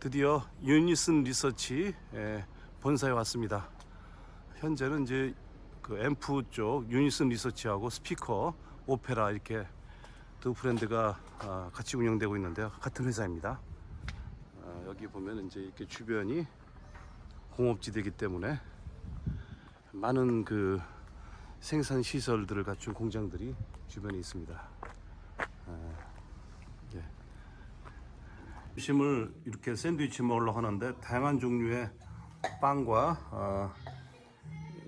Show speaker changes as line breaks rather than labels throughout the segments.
드디어 유니슨 리서치 예, 본사에 왔습니다. 현재는 이제 그 앰프 쪽 유니슨 리서치하고 스피커, 오페라 이렇게 두 브랜드가 아, 같이 운영되고 있는데요. 같은 회사입니다. 아, 여기 보면 이제 이렇게 주변이 공업지대이기 때문에 많은 그 생산 시설들을 갖춘 공장들이 주변에 있습니다. 아, 예. 점심을 이렇게 샌드위치 먹으려고 하는데 다양한 종류의 빵과 아,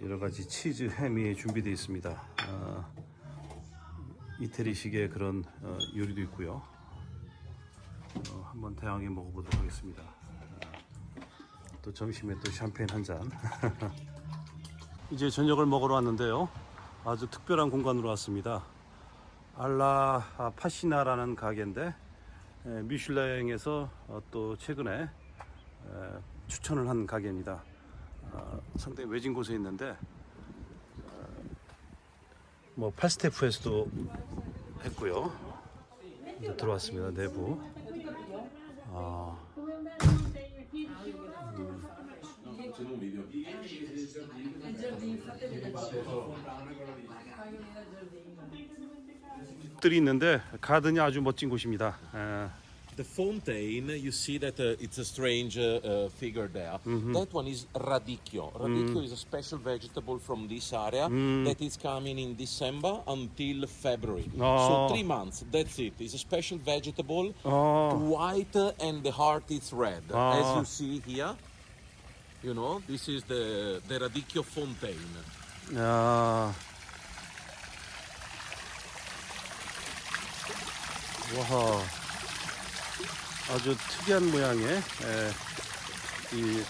여러 가지 치즈 햄이 준비되어 있습니다. 아, 이태리식의 그런 어, 요리도 있고요. 어, 한번 다양하게 먹어보도록 하겠습니다. 아, 또 점심에 또 샴페인 한 잔. 이제 저녁을 먹으러 왔는데요. 아주 특별한 공간으로 왔습니다. 알라 아, 파시나라는 가게인데 에, 미슐랭에서 어, 또 최근에 에, 추천을 한 가게입니다. 아, 상당히 외진 곳에 있는데 어, 뭐 팔스테프에서도 했고요. 이제 들어왔습니다 내부. 아, 들이 있는데 가든이 아주 멋진 곳입니다. 에,
The fontaine, you see that uh, it's a strange uh, uh, figure there. That one is radicchio. Radicchio is a special vegetable from this area that is coming in December until February.
Oh.
So three months. That's it. It's a special vegetable,
Oh.
white, uh, and the heart is red.
Oh.
As you see here, you know, this is the the radicchio fontaine.
야. 와. 아주 특이한 모양의 에, 이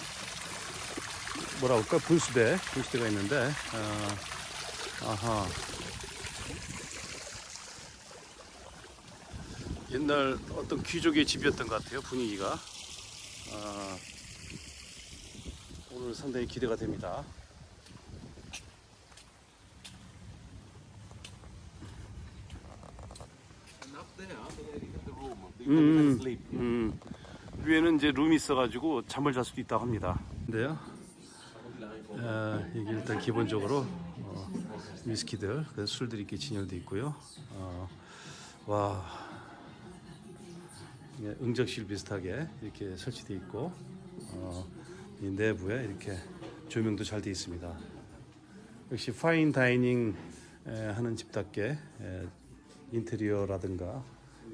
뭐라 그럴까 분수대 분수대가 있는데 어, 아하 옛날 어떤 귀족의 집이었던 것 같아요 분위기가 아, 오늘 상당히 기대가 됩니다.
And up there, there is can even sleep.
음, 위에는 이제 룸이 있어가지고 잠을 잘 수도 있다고 합니다. 근데요, 아, 이게 일단 기본적으로 어, 위스키들, 그 술들이 이렇게 진열돼 있고요. 어, 와, 응접실 비슷하게 이렇게 설치돼 있고, 어, 이 내부에 이렇게 조명도 잘 돼 있습니다. 역시 파인 다이닝 에, 하는 집답게 에, 인테리어라든가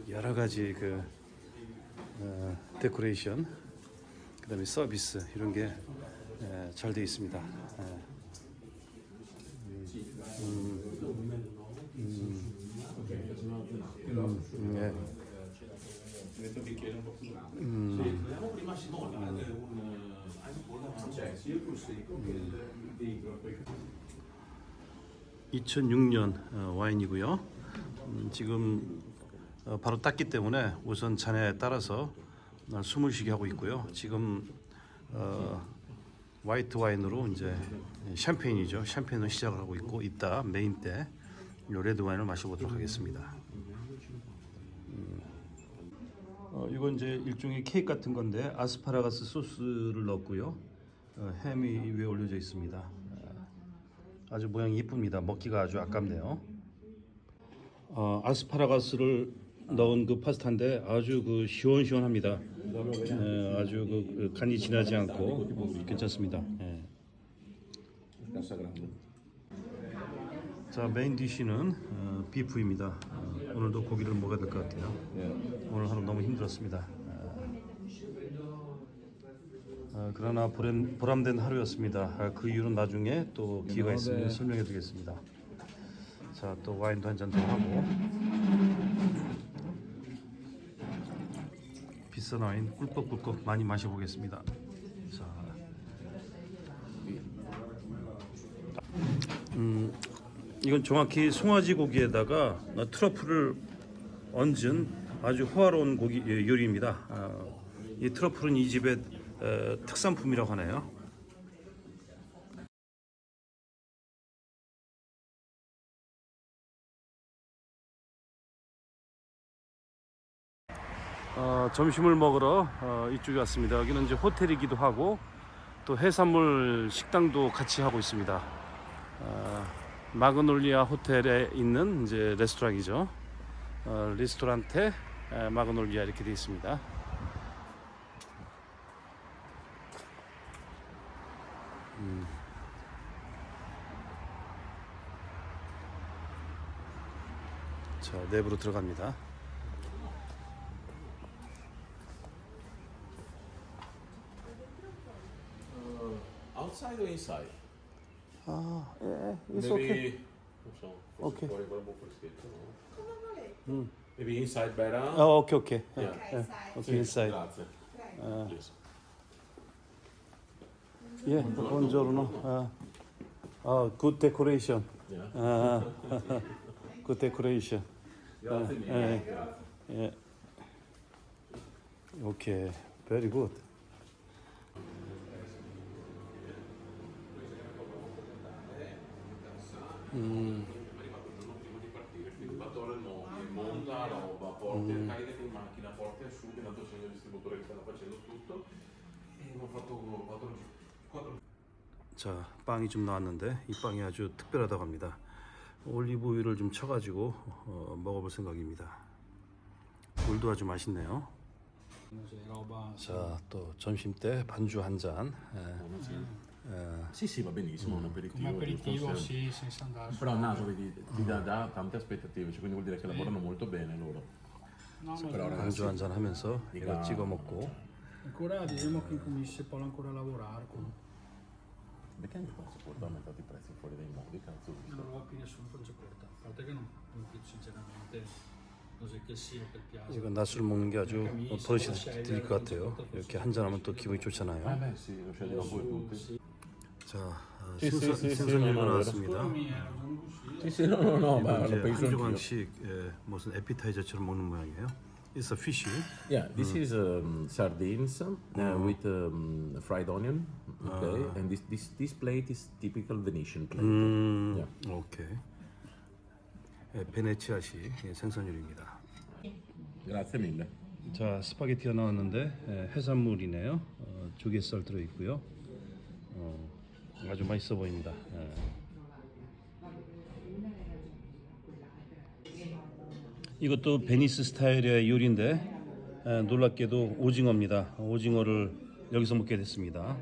여러 가지 그 어, 데코레이션, 그 다음에 서비스 이런 게 잘 되어 있습니다. 예. 음, 음, 예. 음. 2006년 어, 와인이고요. 음, 지금 어, 바로 땄기 때문에 우선 잔에 따라서 어, 숨을 쉬게 하고 있고요. 지금 어, 화이트 와인으로 이제 샴페인이죠. 샴페인을 시작을 하고 있고 이따 메인 때 요 레드 와인을 마셔보도록 하겠습니다. 음. 어, 이건 이제 일종의 케이크 같은 건데 아스파라거스 소스를 넣었고요. 어, 햄이 위에 올려져 있습니다. 어, 아주 모양이 이쁩니다. 먹기가 아주 아깝네요. 어, 아스파라거스를 넣은 그 파스타인데 아주 그 시원시원합니다. 예, 아주 그, 그 간이 진하지 않고 괜찮습니다. 예. 자 메인 디쉬는 어, 비프입니다. 어, 오늘도 고기를 먹어야 될 것 같아요. 오늘 하루 너무 힘들었습니다. 어, 어, 그러나 보람, 보람된 하루였습니다. 아, 그 이유는 나중에 또 기회가 있으면 설명해 드리겠습니다. 자, 또 와인도 한 잔 더 하고 비싼 와인 꿀꺽꿀꺽 많이 마셔보겠습니다. 자, 음, 이건 정확히 송아지 고기에다가 트러플을 얹은 아주 호화로운 고기 예, 요리입니다. 아, 이 트러플은 이 집의 어, 특산품이라고 하네요. 어, 점심을 먹으러 어, 이쪽에 왔습니다. 여기는 이제 호텔이기도 하고 또 해산물 식당도 같이 하고 있습니다. 어, 마그놀리아 호텔에 있는 이제 레스토랑이죠. 어, 리스토란테 에, 마그놀리아 이렇게 되어 있습니다. 음. 자 내부로 들어갑니다.
Outside or inside?
아, 예, it's
Maybe,
okay.
non so, forse
Ok.
fuori ancora un po' freschetto, no? Maybe inside better?
어, 오케이 오케이. 예,
Yeah.
예.
Sì,
오케이 인사이드.
Grazie. Yes.
예, buongiorno. 아, 아, good decoration.
Yeah.
아, good decoration.
Grazie
예,
mille.
예. 오케이, very good.
Il fattore monta roba, porti, caricati in macchina, porti a su, intanto segno il distributore che stanno facendo tutto. E abbiamo fatto 4 4
자, 빵이 좀 나왔는데 이 빵이 아주 특별하다고 합니다. 올리브 오일을 좀 쳐가지고 어, 먹어볼 생각입니다. 물도 아주 맛있네요. 자, 또 점심 때 반주 한 잔. 예, 예.
Sì, sì, va benissimo, un aperitivo.
come aperitivo sì senza andare
Però il naso vedi, ti dà, dà tante aspettative, cioè, quindi vuol dire che lavorano molto bene loro.
no,
Però ragazzi,
반주 한잔 하면서 이거 찍어 먹고
ancora diciamo che comincia poi ancora a lavorare con
Perché anche qua si porta aumentati i prezzi fuori dai modi, cazzo.
non ho più nessuno non ci porta a parte che non, non sinceramente so che sia per piace
이거 낮술 먹는 게 아주 버릇이 될 것 같아요. 이렇게 한잔 하면 또 기분이
Ah
좋잖아요.
beh sì, lo scegliono poi tutti.
자, 어,
sì,
신선,
sì, sì,
신선류가
no, no,
나왔습니다.
Sì, sì, no, no, no, ma
이제
lo penso
한. 조각씩 예, 무슨 에피타이저처럼 먹는 모양이에요. It's a fish.
Yeah, this is um, sardines uh, with um, fried onion. Okay, and this, this this plate is typical Venetian plate.
음,
Yeah.
오케이. 예, 베네치아식 예, 생선요리입니다.
Grazie mille.
자, 스파게티가 나왔는데 예, 해산물이네요. 어, 조개살 들어 있고요. 어, 아주 맛있어 보입니다. 예. 이것도 베니스 스타일의 요리인데 예, 놀랍게도 오징어입니다. 오징어를 여기서 먹게 됐습니다.